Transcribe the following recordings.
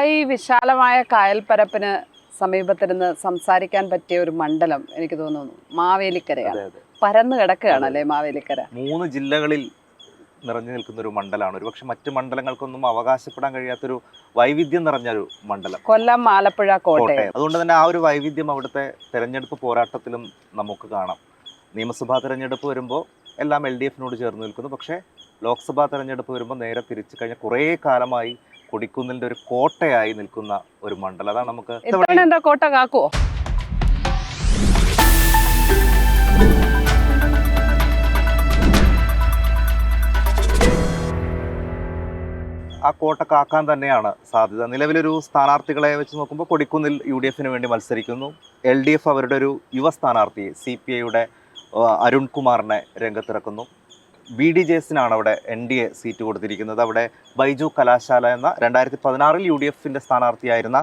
ഈ വിശാലമായ കായൽപ്പരപ്പിന് സമീപത്തിരുന്ന് സംസാരിക്കാൻ പറ്റിയ ഒരു മണ്ഡലം എനിക്ക് തോന്നുന്നു. മാവേലിക്കരയാണ് പരന്നു കിടക്കുകയാണ് അല്ലേ മാവേലിക്കര? മൂന്ന് ജില്ലകളിൽ നിറഞ്ഞു നിൽക്കുന്ന ഒരു മണ്ഡലമാണ്. ഒരുപക്ഷെ മറ്റു മണ്ഡലങ്ങൾക്കൊന്നും അവകാശപ്പെടാൻ കഴിയാത്തൊരു വൈവിധ്യം നിറഞ്ഞ ഒരു മണ്ഡലം. കൊല്ലം ആലപ്പുഴ കോട്ടയം. കോട്ടയം. അതുകൊണ്ട് തന്നെ ആ ഒരു വൈവിധ്യം അവിടുത്തെ തെരഞ്ഞെടുപ്പ് പോരാട്ടത്തിലും നമുക്ക് കാണാം. നിയമസഭാ തെരഞ്ഞെടുപ്പ് വരുമ്പോൾ എല്ലാം എൽ ഡി എഫിനോട് ചേർന്ന് നിൽക്കുന്നു. പക്ഷേ ലോക്സഭാ തെരഞ്ഞെടുപ്പ് വരുമ്പോൾ നേരെ തിരിച്ചു കഴിഞ്ഞ കുറേ കാലമായി കൊടിക്കുന്നിന്റെ ഒരു കോട്ടയായി നിൽക്കുന്ന ഒരു മണ്ഡലം. അതാണ് നമുക്ക് ഇത്തവണ എന്താ കോട്ട കാക്കുവോ ആ കോട്ട കാക്കാൻ തന്നെയാണ് സാധ്യത. നിലവിലൊരു സ്ഥാനാർത്ഥികളെ വെച്ച് നോക്കുമ്പോൾ കൊടിക്കുന്നിൽ യു ഡി എഫിന് വേണ്ടി മത്സരിക്കുന്നു. എൽ ഡി എഫ് അവരുടെ ഒരു യുവ സ്ഥാനാർത്ഥി സി പി ഐയുടെ അരുൺകുമാറിനെ രംഗത്തിറക്കുന്നു. ബി ഡി ജെ എസിനാണ് അവിടെ എൻ ഡി എ സീറ്റ് കൊടുത്തിരിക്കുന്നത്. അവിടെ ബൈജു കലാശാല എന്ന രണ്ടായിരത്തി പതിനാറിൽ യു ഡി എഫിന്റെ സ്ഥാനാർത്ഥിയായിരുന്ന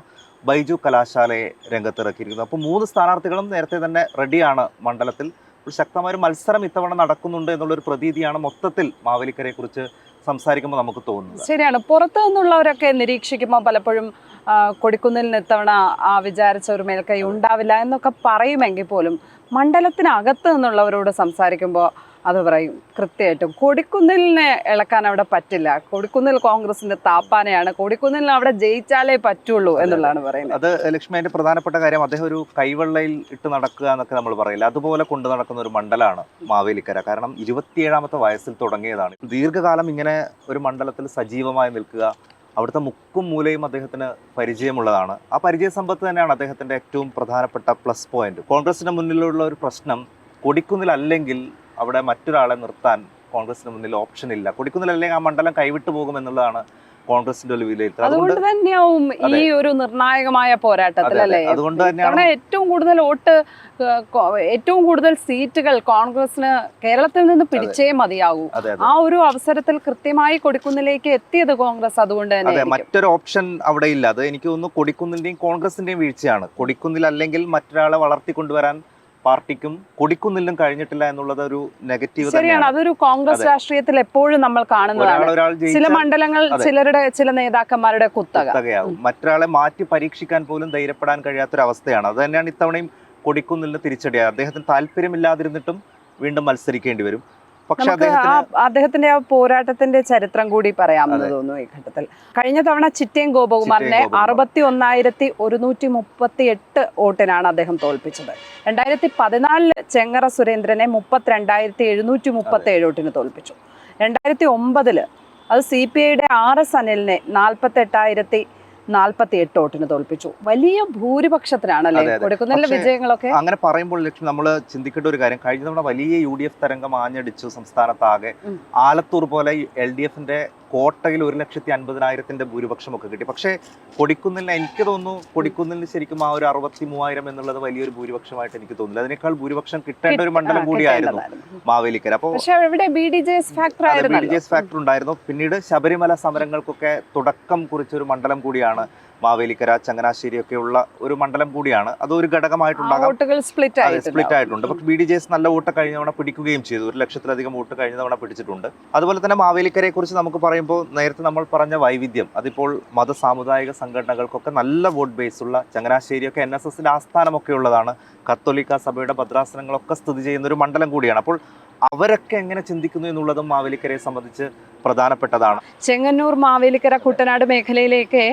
ബൈജു കലാശാലയെ രംഗത്തിറക്കിയിരിക്കുന്നു. അപ്പോൾ മൂന്ന് സ്ഥാനാർത്ഥികളും നേരത്തെ തന്നെ റെഡിയാണ് മണ്ഡലത്തിൽ. ഒരു ശക്തമായ ഒരു മത്സരം ഇത്തവണ നടക്കുന്നുണ്ട് എന്നുള്ളൊരു പ്രതീതിയാണ് മൊത്തത്തിൽ മാവേലിക്കരയെക്കുറിച്ച് സംസാരിക്കുമ്പോൾ നമുക്ക് തോന്നുന്നത്. ശരിയാണ്. പുറത്തു നിന്നുള്ളവരൊക്കെ നിരീക്ഷിക്കുമ്പോൾ പലപ്പോഴും കൊടിക്കുന്നിലിന് ഇത്തവണ ആ വിചാരിച്ച ഒരു മേൽക്കൈ ഉണ്ടാവില്ല എന്നൊക്കെ പറയുമെങ്കിൽ പോലും മണ്ഡലത്തിനകത്ത് നിന്നുള്ളവരോട് സംസാരിക്കുമ്പോൾ അത് പറയും. കൃത്യമായിട്ടും. കൊടിക്കുന്നിലിനെ ഇളക്കാൻ അവിടെ പറ്റില്ല. കൊടിക്കുന്നിൽ കോൺഗ്രസിന്റെ താപ്പാനയാണ്. കൊടിക്കുന്നിലിന് അവിടെ ജയിച്ചാലേ പറ്റുള്ളൂ എന്നുള്ളതാണ് പറയുന്നത്. അത് ലക്ഷ്മി അതിന്റെ പ്രധാനപ്പെട്ട കാര്യം അദ്ദേഹം ഒരു കൈവെള്ളയിൽ ഇട്ട് നടക്കുക എന്നൊക്കെ നമ്മൾ പറയില്ല. അതുപോലെ കൊണ്ടു നടക്കുന്ന ഒരു മണ്ഡലമാണ് മാവേലിക്കര. കാരണം ഇരുപത്തിയേഴാമത്തെ വയസ്സിൽ തുടങ്ങിയതാണ്. ദീർഘകാലം ഇങ്ങനെ ഒരു മണ്ഡലത്തിൽ സജീവമായി നിൽക്കുക അവിടുത്തെ മുക്കും മൂലയും അദ്ദേഹത്തിന് പരിചയമുള്ളതാണ്. ആ പരിചയ സമ്പത്ത് തന്നെയാണ് അദ്ദേഹത്തിന്റെ ഏറ്റവും പ്രധാനപ്പെട്ട പ്ലസ് പോയിന്റ് കോൺഗ്രസിന്റെ മുന്നിലുള്ള ഒരു പ്രശ്നം കൊടിക്കുന്നിലല്ലെങ്കിൽ അവിടെ മറ്റൊരാളെ നിർത്താൻ കോൺഗ്രസിന് മുന്നിൽ ഓപ്ഷൻ ഇല്ല. കൊടിക്കുന്നിലല്ലെങ്കിൽ ആ മണ്ഡലം കൈവിട്ടു പോകുമെന്നുള്ളതാണ് കോൺഗ്രസിന്റെ ഒരു വിലയിരുത്തൽ. അതുകൊണ്ട് തന്നെയാവും ഈ ഒരു നിർണായകമായ പോരാട്ടത്തിൽ. അല്ലേ അതുകൊണ്ട് തന്നെയാണ് ഏറ്റവും കൂടുതൽ വോട്ട് ഏറ്റവും കൂടുതൽ സീറ്റുകൾ കോൺഗ്രസിന് കേരളത്തിൽ നിന്ന് പിടിച്ചേ മതിയാകൂ. ആ ഒരു അവസരത്തിൽ കൃത്യമായി കൊടുക്കുന്നിലേക്ക് എത്തിയത് കോൺഗ്രസ് അതുകൊണ്ട് തന്നെ മറ്റൊരു ഓപ്ഷൻ അവിടെ ഇല്ല. അത് എനിക്ക് തോന്നുന്നു കൊടിക്കുന്നിന്റെയും കോൺഗ്രസിന്റെയും വീഴ്ചയാണ്. കൊടിക്കുന്നിൽ അല്ലെങ്കിൽ മറ്റൊരാളെ വളർത്തിക്കൊണ്ടുവരാൻ പാർട്ടിക്കും കൊടിക്കുന്നില്ലും കഴിഞ്ഞിട്ടില്ല എന്നുള്ളത് ഒരു നെഗറ്റീവ് ശരിയാണ്. അതൊരു കോൺഗ്രസ് രാഷ്ട്രീയത്തിൽ എപ്പോഴും നമ്മൾ കാണുന്നതാണ്. ചില മണ്ഡലങ്ങൾ ചിലരുടെ ചില നേതാക്കന്മാരുടെ കുത്തക. കുത്തകയാവും. മറ്റൊരാളെ മാറ്റി പരീക്ഷിക്കാൻ പോലും ധൈര്യപ്പെടാൻ കഴിയാത്തൊരവസ്ഥയാണ്. അത് തന്നെയാണ് ഇത്തവണയും കൊടിക്കുന്നിലിന് തിരിച്ചടിയായത് അദ്ദേഹത്തിന് താല്പര്യമില്ലാതിരുന്നിട്ടും വീണ്ടും മത്സരിക്കേണ്ടി വരും. നമുക്ക് ആ അദ്ദേഹത്തിന്റെ ആ പോരാട്ടത്തിന്റെ ചരിത്രം കൂടി പറയാമെന്ന് തോന്നുന്നു ഈ ഘട്ടത്തിൽ. കഴിഞ്ഞ തവണ ചിറ്റയം ഗോപകുമാറിനെ. അറുപത്തി ഒന്നായിരത്തി ഒരുന്നൂറ്റി മുപ്പത്തി എട്ട് വോട്ടിനാണ് അദ്ദേഹം തോൽപ്പിച്ചത്. രണ്ടായിരത്തി പതിനാലിൽ ചെങ്ങറ സുരേന്ദ്രനെ മുപ്പത്തിരണ്ടായിരത്തി എഴുന്നൂറ്റി മുപ്പത്തി ഏഴ് വോട്ടിന് തോൽപ്പിച്ചു. രണ്ടായിരത്തി ഒമ്പതിൽ അത് സി പി ഐയുടെ ആർ എസ് അനിലിനെ നാൽപ്പത്തി എട്ടായിരത്തി നാൽപ്പത്തി എട്ട് വോട്ടിന് തോൽപ്പിച്ചു. വലിയ ഭൂരിപക്ഷത്തിനാണല്ലേ പക്ഷേ, വിജയങ്ങളൊക്കെ? അങ്ങനെ പറയുമ്പോൾ ലക്ഷ്മി നമ്മൾ ചിന്തിക്കേണ്ട ഒരു കാര്യം കഴിഞ്ഞ തവണ വലിയ യു ഡി എഫ് തരംഗം ആഞ്ഞടിച്ചു സംസ്ഥാനത്താകെ ആലത്തൂർ പോലെ എൽ ഡി എഫിന്റെ കോട്ടയിൽ ഒരു ലക്ഷത്തി അൻപതിനായിരത്തിന്റെ ഭൂരിപക്ഷമൊക്കെ കിട്ടി. പക്ഷേ കൊടിക്കുന്നിലിന് എനിക്ക് തോന്നുന്നു കൊടിക്കുന്നിലിന് ശരിക്കും ആ ഒരു അറുപത്തി മൂവായിരം എന്നുള്ളത് വലിയൊരു ഭൂരിപക്ഷമായിട്ട് എനിക്ക് തോന്നുന്നില്ല. അതിനേക്കാൾ ഭൂരിപക്ഷം കിട്ടേണ്ട ഒരു മണ്ഡലം കൂടിയായിരുന്നു മാവേലിക്കര. അപ്പോൾ B D J S factor ഉണ്ടായിരുന്നു. പിന്നീട് ശബരിമല സമരങ്ങൾക്കൊക്കെ തുടക്കം കുറിച്ചൊരു മണ്ഡലം കൂടിയാണ് മാവേലിക്കര ചങ്ങനാശ്ശേരി ഒക്കെ ഉള്ള ഒരു മണ്ഡലം കൂടിയാണ്. അത് ഒരു ഘടകമായിട്ടുണ്ടാകാം. സ്പ്ലിറ്റ് അതെ സ്പ്ലിറ്റ് ആയിട്ടുണ്ട് ആയിട്ടുണ്ട്. പക്ഷെ ബി ഡി ജെ എസ് നല്ല വോട്ട് കഴിഞ്ഞ തവണ പിടിക്കുകയും ചെയ്തു. ഒരു ലക്ഷത്തിലധികം വോട്ട് കഴിഞ്ഞ തവണ പിടിച്ചിട്ടുണ്ട്. അതുപോലെ തന്നെ മാവേലിക്കരയെ കുറിച്ച് നമുക്ക് പറയുമ്പോൾ നേരത്തെ നമ്മൾ പറഞ്ഞ വൈവിധ്യം അതിപ്പോൾ മത സാമുദായിക സംഘടനകൾക്കൊക്കെ നല്ല വോട്ട് ബേസ് ഉള്ള ചങ്ങനാശ്ശേരിയൊക്കെ എൻ എസ് എസിന്റെ ആസ്ഥാനമൊക്കെ ഉള്ളതാണ്. കത്തോലിക്ക സഭയുടെ ഭദ്രാസനങ്ങളൊക്കെ സ്ഥിതി ചെയ്യുന്ന ഒരു മണ്ഡലം കൂടിയാണ്. അപ്പോൾ അവരൊക്കെ എങ്ങനെ ചിന്തിക്കുന്നു എന്നുള്ളതും മാവേലിക്കരയെ സംബന്ധിച്ച് പ്രധാനപ്പെട്ടതാണ്. ചെങ്ങന്നൂർ മാവേലിക്കര കുട്ടനാട് മേഖലയിലേക്ക്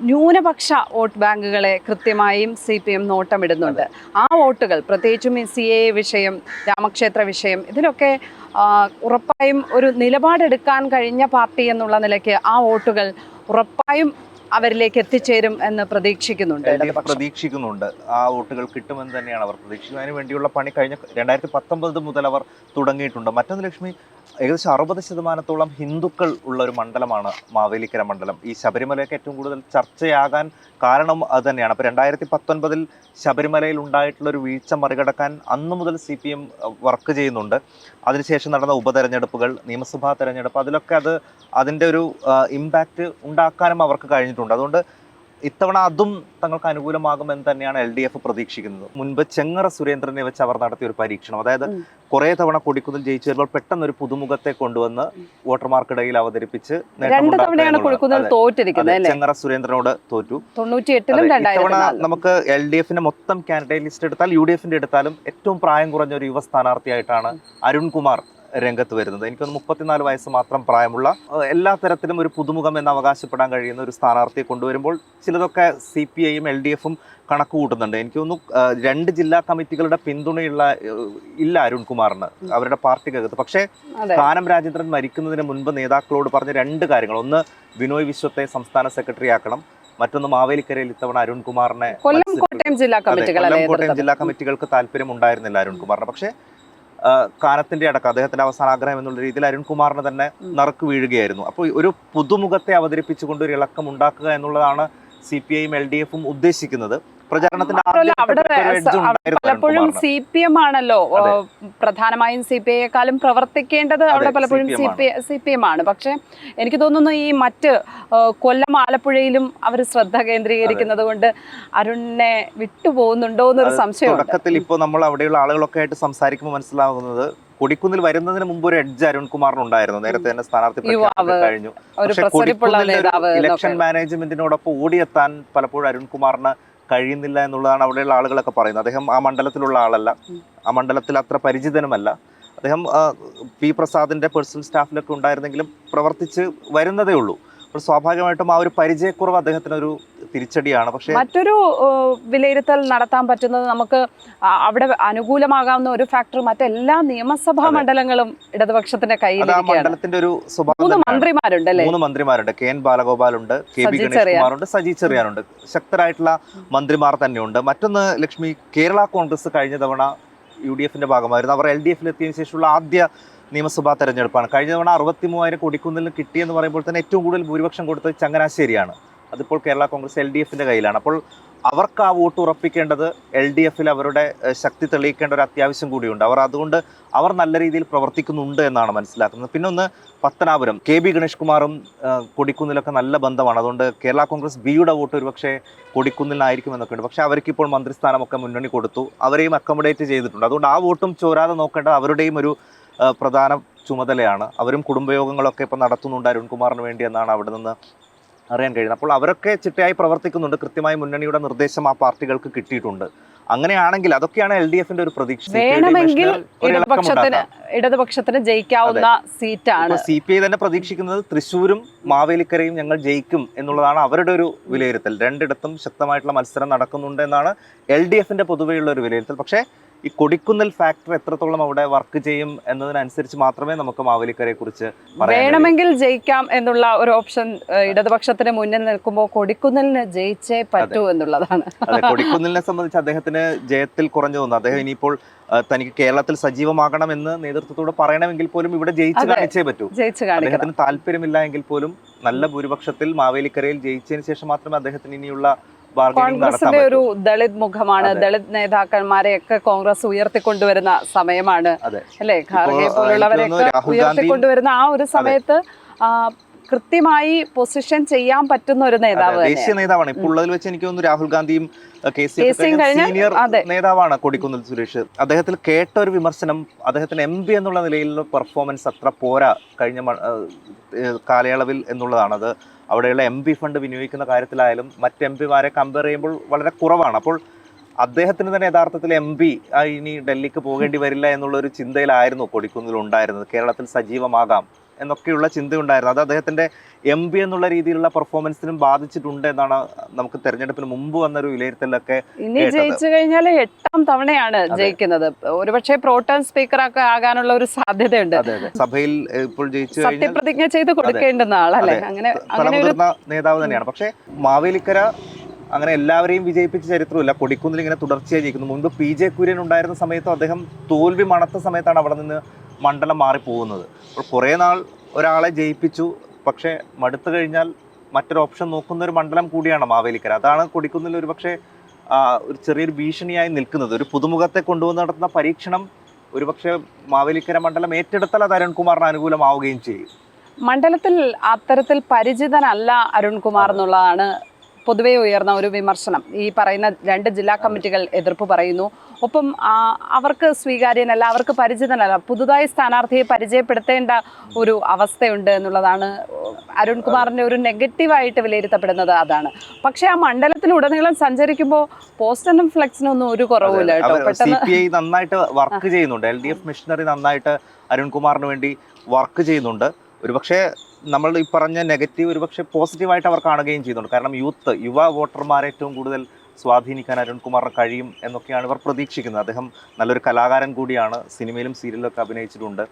ന്യൂനപക്ഷ വോട്ട് ബാങ്കുകളെ കൃത്യമായും സി പി എം നോട്ടമിടുന്നുണ്ട്. ആ വോട്ടുകൾ പ്രത്യേകിച്ചും ഈ സി എ വിഷയം രാമക്ഷേത്ര വിഷയം ഇതിലൊക്കെ ഉറപ്പായും ഒരു നിലപാടെടുക്കാൻ കഴിഞ്ഞ പാർട്ടി എന്നുള്ള നിലയ്ക്ക് ആ വോട്ടുകൾ ഉറപ്പായും അവരിലേക്ക് എത്തിച്ചേരും എന്ന് പ്രതീക്ഷിക്കുന്നുണ്ട് പ്രതീക്ഷിക്കുന്നുണ്ട്. ആ വോട്ടുകൾ കിട്ടുമെന്ന് തന്നെയാണ് അവർ പ്രതീക്ഷിക്കുന്നത്. അതിന് വേണ്ടിയുള്ള പണി കഴിഞ്ഞ രണ്ടായിരത്തി പത്തൊമ്പത് മുതൽ അവർ തുടങ്ങിയിട്ടുണ്ട്. മറ്റൊന്ന് ലക്ഷ്മി ഏകദേശം അറുപത് ശതമാനത്തോളം ഹിന്ദുക്കൾ ഉള്ള ഒരു മണ്ഡലമാണ് മാവേലിക്കര മണ്ഡലം. ഈ ശബരിമലയൊക്കെ ഏറ്റവും കൂടുതൽ ചർച്ചയാകാൻ കാരണം അത് തന്നെയാണ്. അപ്പോൾ രണ്ടായിരത്തി പത്തൊൻപതിൽ ശബരിമലയിൽ ഉണ്ടായിട്ടുള്ള ഒരു വീഴ്ച മറികടക്കാൻ അന്ന് മുതൽ സി പി എം വർക്ക് ചെയ്യുന്നുണ്ട്. അതിനുശേഷം നടന്ന ഉപതെരഞ്ഞെടുപ്പുകൾ നിയമസഭാ തെരഞ്ഞെടുപ്പ് അതിലൊക്കെ അത് അതിന്റെ ഒരു ഇമ്പാക്റ്റ് ഉണ്ടാക്കാനും അവർക്ക് കഴിഞ്ഞിട്ടുണ്ട്. അതുകൊണ്ട് ഇത്തവണ അതും തങ്ങൾക്ക് അനുകൂലമാകുമെന്ന് തന്നെയാണ് എൽ ഡി എഫ് പ്രതീക്ഷിക്കുന്നത്. മുൻപ് ചെങ്ങറ സുരേന്ദ്രനെ വെച്ച് അവർ നടത്തിയ ഒരു പരീക്ഷണം. അതായത്. കുറെ തവണ കൊടിക്കുന്നിൽ ജയിച്ചു വരുമ്പോൾ പെട്ടെന്ന് ഒരു പുതുമുഖത്തെ കൊണ്ടുവന്ന് വോട്ടർമാർക്കിടയിൽ അവതരിപ്പിച്ച് ചെങ്ങറ സുരേന്ദ്രനോട് തോറ്റു. ഇത്തവണ നമുക്ക് എൽ ഡി എഫിന്റെ മൊത്തം കാൻഡിഡേറ്റ് ലിസ്റ്റ് എടുത്താൽ യു ഡി എഫിന്റെ എടുത്താലും ഏറ്റവും പ്രായം കുറഞ്ഞ ഒരു യുവ സ്ഥാനാർത്ഥിയായിട്ടാണ് അരുൺകുമാർ രംഗത്ത് വരുന്നത്. എനിക്കൊന്ന് മുപ്പത്തിനാല് വയസ്സ് മാത്രം പ്രായമുള്ള എല്ലാ തരത്തിലും ഒരു പുതുമുഖം എന്ന് അവകാശപ്പെടാൻ കഴിയുന്ന ഒരു സ്ഥാനാർത്ഥിയെ കൊണ്ടുവരുമ്പോൾ ചിലതൊക്കെ സി പി ഐയും എൽ ഡി എഫും കണക്ക് കൂട്ടുന്നുണ്ട്. എനിക്ക് തോന്നുന്നു രണ്ട് ജില്ലാ കമ്മിറ്റികളുടെ പിന്തുണയുള്ള ഇല്ല അരുൺകുമാറിന് അവരുടെ പാർട്ടിക്കകത്ത്. പക്ഷേ കാനം രാജേന്ദ്രൻ മരിക്കുന്നതിന് മുൻപ് നേതാക്കളോട് പറഞ്ഞ രണ്ട് കാര്യങ്ങൾ. ഒന്ന് വിനോയ് വിശ്വത്തെ സംസ്ഥാന സെക്രട്ടറി ആക്കണം മറ്റൊന്ന് മാവേലിക്കരയിൽ ഇത്തവണ അരുൺകുമാറിനെ കൊല്ലം കോട്ടയം ജില്ലാ കമ്മിറ്റികൾക്ക് താല്പര്യം ഉണ്ടായിരുന്നില്ല അരുൺകുമാറിന്. പക്ഷേ ആ, കാനത്തിന്റെ അടക്കം അദ്ദേഹത്തിന്റെ അവസാന ആഗ്രഹം എന്നുള്ള രീതിയിൽ അരുൺകുമാറിന് തന്നെ. നറുക്ക് വീഴുകയായിരുന്നു അപ്പോൾ ഒരു പുതുമുഖത്തെ അവതരിപ്പിച്ചുകൊണ്ട് ഒരു ഇളക്കം ഉണ്ടാക്കുക എന്നുള്ളതാണ് സി പി ഐയും എൽ ഡി എഫും ഉദ്ദേശിക്കുന്നത് പലപ്പോഴും. സി പി എം ആണല്ലോ പ്രധാനമായും സി പി ഐയെക്കാളും പ്രവർത്തിക്കേണ്ടത് അവിടെ പലപ്പോഴും C P C P M ആണ്. പക്ഷെ എനിക്ക് തോന്നുന്നു ഈ മറ്റ് കൊല്ലം ആലപ്പുഴയിലും അവർ ശ്രദ്ധ കേന്ദ്രീകരിക്കുന്നത് കൊണ്ട് അരുണിനെ വിട്ടുപോകുന്നുണ്ടോ എന്നൊരു സംശയം തുടക്കത്തിൽ ഇപ്പോൾ നമ്മൾ അവിടെയുള്ള ആളുകളൊക്കെ ആയിട്ട് സംസാരിക്കുമ്പോൾ മനസ്സിലാകുന്നത് കൊടിക്കുന്നിൽ വരുന്നതിന് മുമ്പ് ഒരു എഡ്ജ് അരുൺകുമാറിന് ഉണ്ടായിരുന്നു. നേരത്തെ തന്നെ സ്ഥാനാർത്ഥി കഴിഞ്ഞു. ഇലക്ഷൻ. മാനേജ്മെന്റിനോടൊപ്പം ഓടിയെത്താൻ പലപ്പോഴും അരുൺകുമാറിന് കഴിയുന്നില്ല എന്നുള്ളതാണ് അവിടെയുള്ള ആളുകളൊക്കെ പറയുന്നത്. അദ്ദേഹം ആ മണ്ഡലത്തിലുള്ള ആളല്ല. ആ മണ്ഡലത്തിൽ അത്ര പരിചിതനുമല്ല. അദ്ദേഹം പി പ്രസാദിന്റെ പേഴ്സണൽ സ്റ്റാഫിലൊക്കെ ഉണ്ടായിരുന്നെങ്കിലും പ്രവർത്തിച്ച് വരുന്നതേ ഉള്ളൂ. അപ്പോൾ സ്വാഭാവികമായിട്ടും ആ ഒരു പരിചയക്കുറവ് അദ്ദേഹത്തിന് ഒരു തിരിച്ചടിയാണ്. പക്ഷേ മറ്റൊരു വിലയിരുത്തൽ നടത്താൻ പറ്റുന്നത് നമുക്ക് അവിടെ അനുകൂലമാകാവുന്ന ഒരു ഫാക്ടർ മറ്റെല്ലാ നിയമസഭാ മണ്ഡലങ്ങളും ഇടതുപക്ഷത്തിന്റെ കയ്യിൽ മണ്ഡലത്തിന്റെ ഒരു മൂന്ന്. മന്ത്രിമാരുണ്ട് അല്ലേ മൂന്ന് മന്ത്രിമാരുണ്ട്. കെ എൻ ബാലഗോപാലുണ്ട് കെ ബി ഗണേഷ്കുമാറുണ്ട് സജി ചെറിയാനുണ്ട്. ശക്തരായിട്ടുള്ള മന്ത്രിമാർ തന്നെയുണ്ട്. മറ്റൊന്ന് ലക്ഷ്മി കേരള കോൺഗ്രസ് കഴിഞ്ഞ തവണ യു ഡി എഫിന്റെ ഭാഗമായിരുന്നു. അവർ എൽ ഡി എഫിൽ എത്തിയതിനു ശേഷമുള്ള ആദ്യ നിയമസഭാ തെരഞ്ഞെടുപ്പാണ്. കഴിഞ്ഞ തവണ അറുപത്തി മൂവായിരം കൊടിക്കുന്നിൽ കിട്ടിയെന്ന് പറയുമ്പോൾ തന്നെ ഏറ്റവും കൂടുതൽ ഭൂരിപക്ഷം കൊടുത്തത് ചങ്ങനാശ്ശേരിയാണ്. അതിപ്പോൾ കേരള കോൺഗ്രസ് എൽ ഡി എഫിന്റെ കയ്യിലാണ്. അപ്പോൾ അവർക്ക് ആ വോട്ട് ഉറപ്പിക്കേണ്ടത് എൽ ഡി എഫിൽ അവരുടെ ശക്തി തെളിയിക്കേണ്ട ഒരു അത്യാവശ്യം കൂടിയുണ്ട്. അവർ അതുകൊണ്ട് അവർ നല്ല രീതിയിൽ പ്രവർത്തിക്കുന്നുണ്ട് എന്നാണ് മനസ്സിലാക്കുന്നത്. പിന്നെ ഒന്ന് പത്തനാപുരം. കെ ബി ഗണേഷ് കുമാറും കൊടിക്കുന്നിലൊക്കെ നല്ല ബന്ധമാണ്. അതുകൊണ്ട് കേരള കോൺഗ്രസ് ബിയുടെ വോട്ട് ഒരുപക്ഷെ കൊടിക്കുന്നിലായിരിക്കും എന്നൊക്കെ ഉണ്ട്. പക്ഷേ അവർക്ക് ഇപ്പോൾ മന്ത്രിസ്ഥാനമൊക്കെ മുന്നണി കൊടുത്തു. അവരെയും അക്കോമഡേറ്റ് ചെയ്തിട്ടുണ്ട്. അതുകൊണ്ട് ആ വോട്ടും ചോരാതെ നോക്കേണ്ടത് അവരുടെയും ഒരു പ്രധാന ചുമതലയാണ്. അവരും കുടുംബയോഗങ്ങളൊക്കെ ഇപ്പോൾ നടത്തുന്നുണ്ട് അരുൺകുമാറിന് വേണ്ടി എന്നാണ് അവിടെ നിന്ന് അറിയാൻ കഴിയുന്നത്. അപ്പോൾ അവരൊക്കെ ചിട്ടയായി പ്രവർത്തിക്കുന്നുണ്ട്. കൃത്യമായി മുന്നണിയുടെ നിർദ്ദേശം ആ പാർട്ടികൾക്ക് കിട്ടിയിട്ടുണ്ട്. അങ്ങനെയാണെങ്കിൽ അതൊക്കെയാണ് എൽ ഡി എഫിന്റെ ഒരു പ്രതീക്ഷ വേണമെങ്കിൽ ഇടതുപക്ഷത്തിന് ഇടതുപക്ഷത്തിന് ജയിക്കാവുന്ന സീറ്റാണ്. സി പി ഐ തന്നെ പ്രതീക്ഷിക്കുന്നത് തൃശ്ശൂരും മാവേലിക്കരയും ഞങ്ങൾ ജയിക്കും എന്നുള്ളതാണ് അവരുടെ ഒരു വിലയിരുത്തൽ. രണ്ടിടത്തും ശക്തമായിട്ടുള്ള മത്സരം നടക്കുന്നുണ്ട് എന്നാണ് എൽ ഡി എഫിന്റെ പൊതുവെയുള്ള ഒരു വിലയിരുത്തൽ. പക്ഷേ ഈ കൊടിക്കുന്നൽ ഫാക്ടർ എത്രത്തോളം അവിടെ വർക്ക് ചെയ്യും എന്നതിനനുസരിച്ച് മാത്രമേ നമുക്ക് മാവേലിക്കരയെ കുറിച്ച് വേണമെങ്കിൽ ജയിക്കാം എന്നുള്ള ഒരു ഓപ്ഷൻ ഇടതുപക്ഷത്തിന് മുന്നിൽ നിൽക്കുമ്പോൾ കൊടിക്കുന്നലിന് ജയിച്ചേ പറ്റൂ എന്നുള്ളതാണ്. കൊടിക്കുന്നലിനെ സംബന്ധിച്ച് അദ്ദേഹത്തിന് ജയത്തിൽ കുറഞ്ഞു തോന്നുന്നു. അദ്ദേഹം ഇനിയിപ്പോൾ തനിക്ക് കേരളത്തിൽ സജീവമാകണം എന്ന് നേതൃത്വത്തോട് പറയണമെങ്കിൽ പോലും ഇവിടെ ജയിച്ച്. കാണിച്ചേ പറ്റൂ. അദ്ദേഹത്തിന് താല്പര്യമില്ല എങ്കിൽ പോലും നല്ല ഭൂരിപക്ഷത്തിൽ മാവേലിക്കരയിൽ ജയിച്ചതിന് ശേഷം മാത്രമേ അദ്ദേഹത്തിന് ഇനിയുള്ള കോൺഗ്രസിന്റെ ഒരു ദളിത് മുഖമാണ് ദളിത് നേതാക്കന്മാരെ നേതാക്കന്മാരെയൊക്കെ കോൺഗ്രസ് ഉയർത്തിക്കൊണ്ടുവരുന്ന സമയമാണ്. അല്ലെ? ഖാർഗെ പോലുള്ളവരെയൊക്കെ ഉയർത്തിക്കൊണ്ടുവരുന്ന ആ ഒരു സമയത്ത് കൃത്യമായി പൊസിഷൻ ചെയ്യാൻ പറ്റുന്ന ഒരു നേതാവ് ദേശീയ നേതാവാണ്. ഇപ്പോൾ ഉള്ളതിൽ വെച്ച് എനിക്ക് തോന്നുന്നു രാഹുൽ ഗാന്ധിയും സീനിയർ നേതാവാണ് കൊടിക്കുന്നിൽ സുരേഷ്. അദ്ദേഹത്തിൽ കേട്ട ഒരു വിമർശനം അദ്ദേഹത്തിന് എം പി എന്നുള്ള നിലയിലുള്ള പെർഫോമൻസ് അത്ര പോരാ. കഴിഞ്ഞ കാലയളവിൽ എന്നുള്ളതാണ് അത് അവിടെയുള്ള എം പി ഫണ്ട് വിനിയോഗിക്കുന്ന കാര്യത്തിലായാലും മറ്റ് എം പിമാരെ കമ്പയർ ചെയ്യുമ്പോൾ വളരെ കുറവാണ്. അപ്പോൾ അദ്ദേഹത്തിന് തന്നെ യഥാർത്ഥത്തിൽ എം പി ഇനി ഡൽഹിക്ക് പോകേണ്ടി വരില്ല എന്നുള്ള ഒരു ചിന്തയിലായിരുന്നു കൊടിക്കുന്നിൽ ഉണ്ടായിരുന്നത്. കേരളത്തിൽ സജീവമാകാം. എന്നൊക്കെയുള്ള ചിന്തയുണ്ടായിരുന്നു. അത് അദ്ദേഹത്തിന്റെ എം പി എന്നുള്ള രീതിയിലുള്ള പെർഫോമൻസിനും ബാധിച്ചിട്ടുണ്ട് എന്നാണ് നമുക്ക് തെരഞ്ഞെടുപ്പിന് മുമ്പ് വന്നൊരു വിലയിരുത്തലൊക്കെ ഇനി ജയിച്ചു കഴിഞ്ഞാൽ എട്ടാം തവണയാണ് ജയിക്കുന്നത്. ഒരുപക്ഷെ പ്രോട്ടൺ സ്പീക്കറൊക്കെ ആകാനുള്ള ഒരു സാധ്യതയുണ്ട്. സഭയിൽ ഇപ്പോൾ ജയിച്ചു സത്യപ്രതിജ്ഞ ചെയ്ത് കൊടുക്കേണ്ടുന്ന ആളല്ലേ? അങ്ങനെ അങ്ങനെ ഒരു നേതാവ് തന്നെയാണ്. പക്ഷേ മാവേലിക്കര അങ്ങനെ എല്ലാവരെയും വിജയിപ്പിച്ച ചരിത്രമില്ല. കൊടിക്കുന്നിൽ ഇങ്ങനെ തുടർച്ചയായി ജയിക്കുന്നു. മുൻപ് പി. ജെ. കുര്യൻ ഉണ്ടായിരുന്ന സമയത്തും അദ്ദേഹം തോൽവി മണത്ത സമയത്താണ് അവിടെ നിന്ന് മണ്ഡലം മാറിപ്പോകുന്നത്. അപ്പോൾ കുറേ നാൾ ഒരാളെ ജയിപ്പിച്ചു. പക്ഷേ മടുത്തു കഴിഞ്ഞാൽ മറ്റൊരു ഓപ്ഷൻ നോക്കുന്ന ഒരു മണ്ഡലം കൂടിയാണ് മാവേലിക്കര. അതാണ് കൊടിക്കുന്നിൽ ഒരു പക്ഷേ ഒരു ചെറിയൊരു ഭീഷണിയായി നിൽക്കുന്നത്. ഒരു പുതുമുഖത്തെ കൊണ്ടുവന്ന് നടത്തുന്ന പരീക്ഷണം ഒരുപക്ഷെ മാവേലിക്കര മണ്ഡലം ഏറ്റെടുത്താൽ അത് അരുൺകുമാറിന് അനുകൂലമാവുകയും ചെയ്യും. മണ്ഡലത്തിൽ അത്തരത്തിൽ പരിചിതനല്ല അരുൺകുമാർ എന്നുള്ളതാണ് പൊതുവെ ഉയർന്ന ഒരു വിമർശനം. ഈ പറയുന്ന രണ്ട് ജില്ലാ കമ്മിറ്റികൾ എതിർപ്പ് പറയുന്നു. ഒപ്പം അവർക്ക് സ്വീകാര്യനല്ല അവർക്ക് പരിചിതനല്ല പുതുതായി സ്ഥാനാർത്ഥിയെ പരിചയപ്പെടുത്തേണ്ട ഒരു അവസ്ഥയുണ്ട് എന്നുള്ളതാണ് അരുൺകുമാറിന്റെ ഒരു നെഗറ്റീവായിട്ട് വിലയിരുത്തപ്പെടുന്നത് അതാണ്. പക്ഷേ ആ മണ്ഡലത്തിലുടനീളം സഞ്ചരിക്കുമ്പോൾ പോസ്റ്ററിനും ഫ്ലെക്സിനും ഒന്നും ഒരു കുറവുമില്ല കേട്ടോ. നന്നായിട്ട് വർക്ക് ചെയ്യുന്നുണ്ട്. എൽ ഡി എഫ് മിഷനറി നന്നായിട്ട് അരുൺകുമാറിന് വേണ്ടി വർക്ക് ചെയ്യുന്നുണ്ട്. ഒരുപക്ഷെ നമ്മൾ ഈ പറഞ്ഞ നെഗറ്റീവ് ഒരുപക്ഷെ പോസിറ്റീവായിട്ട് അവർ കാണുകയും ചെയ്യുന്നുണ്ട്. കാരണം യൂത്ത് യുവ വോട്ടർമാരെ ഏറ്റവും കൂടുതൽ സ്വാധീനിക്കാൻ അരുൺകുമാറിന് കഴിയും എന്നൊക്കെയാണ് ഇവർ പ്രതീക്ഷിക്കുന്നത്. അദ്ദേഹം നല്ലൊരു കലാകാരൻ കൂടിയാണ്. സിനിമയിലും സീരിയലിലും ഒക്കെ അഭിനയിച്ചിട്ടുണ്ട്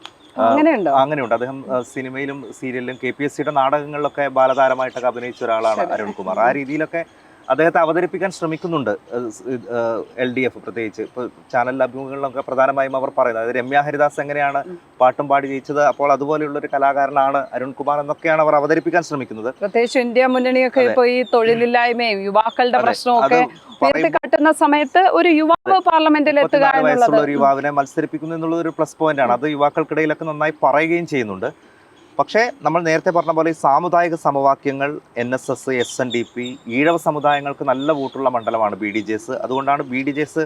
അങ്ങനെയുണ്ട്? അദ്ദേഹം സിനിമയിലും സീരിയലിലും കെ പി എസ് സിയുടെ നാടകങ്ങളിലൊക്കെ ബാലതാരമായിട്ടൊക്കെ അഭിനയിച്ച ഒരാളാണ് അരുൺകുമാർ ആ രീതിയിലൊക്കെ അദ്ദേഹത്തെ അവതരിപ്പിക്കാൻ ശ്രമിക്കുന്നുണ്ട് എൽ ഡി എഫ് പ്രത്യേകിച്ച്. ഇപ്പോൾ ചാനൽ അഭിമുഖങ്ങളിലൊക്കെ പ്രധാനമായും അവർ പറയുന്നത്. അതായത് രമ്യ ഹരിദാസ് എങ്ങനെയാണ്. പാട്ടും പാടി ജയിച്ചത് അപ്പോൾ അതുപോലെയുള്ള ഒരു കലാകാരനാണ് അരുൺകുമാർ എന്നൊക്കെയാണ് അവർ അവതരിപ്പിക്കാൻ ശ്രമിക്കുന്നത്. പ്രത്യേകിച്ച് ഇന്ത്യ മുന്നണിയൊക്കെ ഇപ്പോൾ ഇപ്പൊ ഈ തൊഴിലില്ലായ്മയും യുവാക്കളുടെ പ്രശ്നവും ഉയർത്തിക്കാട്ടുന്ന സമയത്ത് ഒരു യുവാവ് പാർലമെന്റിൽ എത്തുക എന്നുള്ളത്. യുവാവിനെ മത്സരിപ്പിക്കുന്നു എന്നുള്ളത് ഒരു പ്ലസ് പോയിന്റ് ആണ് അത് യുവാക്കൾക്കിടയിലൊക്കെ നന്നായി പറയുകയും ചെയ്യുന്നുണ്ട്. പക്ഷേ നമ്മൾ നേരത്തെ പറഞ്ഞ പോലെ ഈ സാമുദായിക സമവാക്യങ്ങൾ N S S S N D P Ezhava സമുദായങ്ങൾക്ക് നല്ല വോട്ടുള്ള മണ്ഡലമാണ് ബി ഡി ജെ എസ് അതുകൊണ്ടാണ് ബി ഡി ജെ എസ്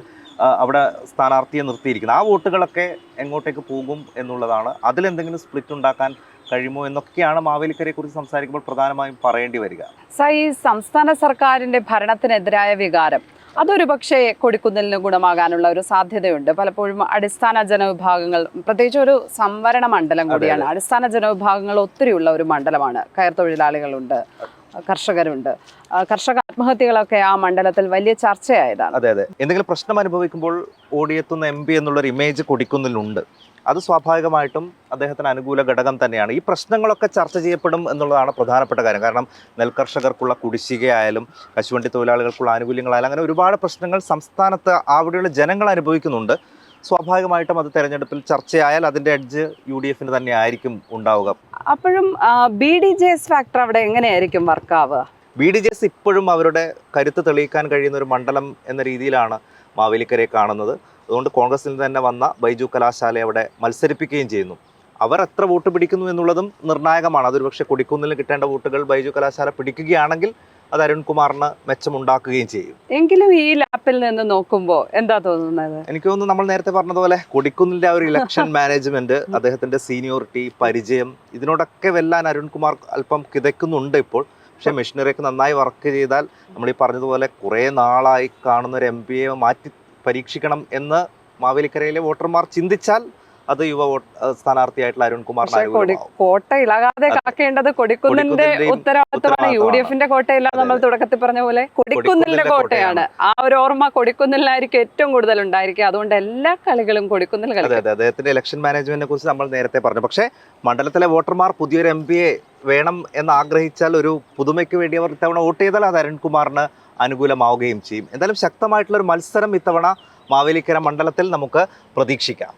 അവിടെ സ്ഥാനാർത്ഥിയെ നിർത്തിയിരിക്കുന്നത്. ആ വോട്ടുകളൊക്കെ എങ്ങോട്ടേക്ക് പോകും എന്നുള്ളതാണ്. അതിലെന്തെങ്കിലും സ്പ്ലിറ്റ് ഉണ്ടാക്കാൻ കഴിയുമോ എന്നൊക്കെയാണ് മാവേലിക്കരയെ കുറിച്ച് സംസാരിക്കുമ്പോൾ പ്രധാനമായും പറയേണ്ടി വരിക. സ ഈ സംസ്ഥാന സർക്കാരിന്റെ ഭരണത്തിനെതിരായ വികാരം അതൊരു പക്ഷേ കൊടിക്കുന്നിലിന് ഗുണമാകാനുള്ള ഒരു സാധ്യതയുണ്ട്. പലപ്പോഴും അടിസ്ഥാന ജനവിഭാഗങ്ങൾ പ്രത്യേകിച്ച് ഒരു സംവരണ മണ്ഡലം കൂടിയാണ്. അടിസ്ഥാന ജനവിഭാഗങ്ങൾ ഒത്തിരിയുള്ള ഒരു മണ്ഡലമാണ്. കയർ തൊഴിലാളികളുണ്ട് കർഷകരുണ്ട്. കർഷക ആത്മഹത്യകളൊക്കെ ആ മണ്ഡലത്തിൽ വലിയ ചർച്ചയായതാണ്. അതെ അതെ. എന്തെങ്കിലും പ്രശ്നം അനുഭവിക്കുമ്പോൾ ഓടിയെത്തുന്ന എം പി എന്നുള്ളൊരു ഇമേജ് കൊടുക്കുന്നിലുണ്ട്. അത് സ്വാഭാവികമായിട്ടും അദ്ദേഹത്തിന് അനുകൂല ഘടകം തന്നെയാണ്. ഈ പ്രശ്നങ്ങളൊക്കെ ചർച്ച ചെയ്യപ്പെടും എന്നുള്ളതാണ് പ്രധാനപ്പെട്ട കാര്യം. കാരണം നെൽകർഷകർക്കുള്ള കുടിശ്ശികയായാലും കശുവണ്ടി തൊഴിലാളികൾക്കുള്ള ആനുകൂല്യങ്ങളായാലും അങ്ങനെ ഒരുപാട് പ്രശ്നങ്ങൾ സംസ്ഥാനത്ത് അവിടെയുള്ള ജനങ്ങൾ അനുഭവിക്കുന്നുണ്ട്. സ്വാഭാവികമായിട്ടും അത് തെരഞ്ഞെടുപ്പിൽ ചർച്ചയായാൽ അതിന്റെ എഡ്ജ് യു ഡി എഫിന് തന്നെ ആയിരിക്കും ഉണ്ടാവുക. അപ്പോഴും B D J S factor അവിടെ എങ്ങനെയായിരിക്കും വർക്കാവുക? ബി ഡി ജെ എസ് ഇപ്പോഴും അവരുടെ കരുത്ത് തെളിയിക്കാൻ കഴിയുന്ന ഒരു മണ്ഡലം എന്ന രീതിയിലാണ് മാവേലിക്കരയെ കാണുന്നത്. അതുകൊണ്ട് കോൺഗ്രസിൽ നിന്ന് തന്നെ വന്ന ബൈജു കലാശാല അവിടെ മത്സരിപ്പിക്കുകയും ചെയ്യുന്നു. അവർ എത്ര വോട്ട് പിടിക്കുന്നു എന്നുള്ളതും നിർണായകമാണ്. അതൊരു പക്ഷേ കൊടിക്കുന്നിൽ കിട്ടേണ്ട വോട്ടുകൾ ബൈജു കലാശാല പിടിക്കുകയാണെങ്കിൽ അത് അരുൺകുമാറിന് മെച്ചമുണ്ടാക്കുകയും ചെയ്യും. എങ്കിലും ഈ ലാപ്പിൽ നിന്ന് നോക്കുമ്പോൾ എന്താ തോന്നുന്നത്? എനിക്ക് തോന്നുന്നു നമ്മൾ നേരത്തെ പറഞ്ഞതുപോലെ കൊടിക്കുന്നിന്റെ ആ ഒരു ഇലക്ഷൻ മാനേജ്മെന്റ് അദ്ദേഹത്തിന്റെ സീനിയോറിറ്റി പരിചയം ഇതിനോടൊക്കെ വെല്ലാൻ അരുൺകുമാർ അല്പം കിതയ്ക്കുന്നുണ്ട് ഇപ്പോൾ. പക്ഷേ മെഷീനറിയൊക്കെ നന്നായി വർക്ക് ചെയ്താൽ നമ്മൾ ഈ പറഞ്ഞതുപോലെ കുറേ നാളായി കാണുന്ന ഒരു എം പി എ മാറ്റി പരീക്ഷിക്കണം എന്ന് മാവേലിക്കരയിലെ വോട്ടർമാർ ചിന്തിച്ചാൽ അത് യുവ സ്ഥാനാർത്ഥിയായിട്ടുള്ള അരുൺകുമാറിന് അനുകൂലമാവും കോട്ട ഇളകാതെ കാക്കേണ്ടത് കൊടിക്കുന്നിന്റെ ഉത്തരവാദിത്തമാണ്. യു ഡി എഫിന്റെ കോട്ടയല്ല നമ്മൾ തുടക്കത്തിൽ പറഞ്ഞ പോലെ കൊടിക്കുന്നിലിന്റെ കോട്ടയാണ്. ആ ഒരു ഓർമ്മ കൊടിക്കുന്നിലായിരിക്കും ഏറ്റവും കൂടുതൽ ഉണ്ടായിരിക്കുക. അതുകൊണ്ട് എല്ലാ കളികളും കൊടിക്കുന്നിൽ അദ്ദേഹത്തിന്റെ ഇലക്ഷൻ മാനേജ്മെന്റിനെ കുറിച്ച് നമ്മൾ നേരത്തെ പറഞ്ഞു. പക്ഷേ മണ്ഡലത്തിലെ വോട്ടർമാർ പുതിയൊരു എം പിയെ വേണം എന്ന് ആഗ്രഹിച്ചാൽ ഒരു പുതുമയ്ക്ക് വേണ്ടി അവർ ഇത്തവണ വോട്ട് ചെയ്താൽ അത് അരുൺകുമാറിന് അനുകൂലമാവുകയും ചെയ്യും. എന്തായാലും ശക്തമായിട്ടുള്ള ഒരു മത്സരം ഇത്തവണ മാവേലിക്കര മണ്ഡലത്തിൽ നമുക്ക് പ്രതീക്ഷിക്കാം.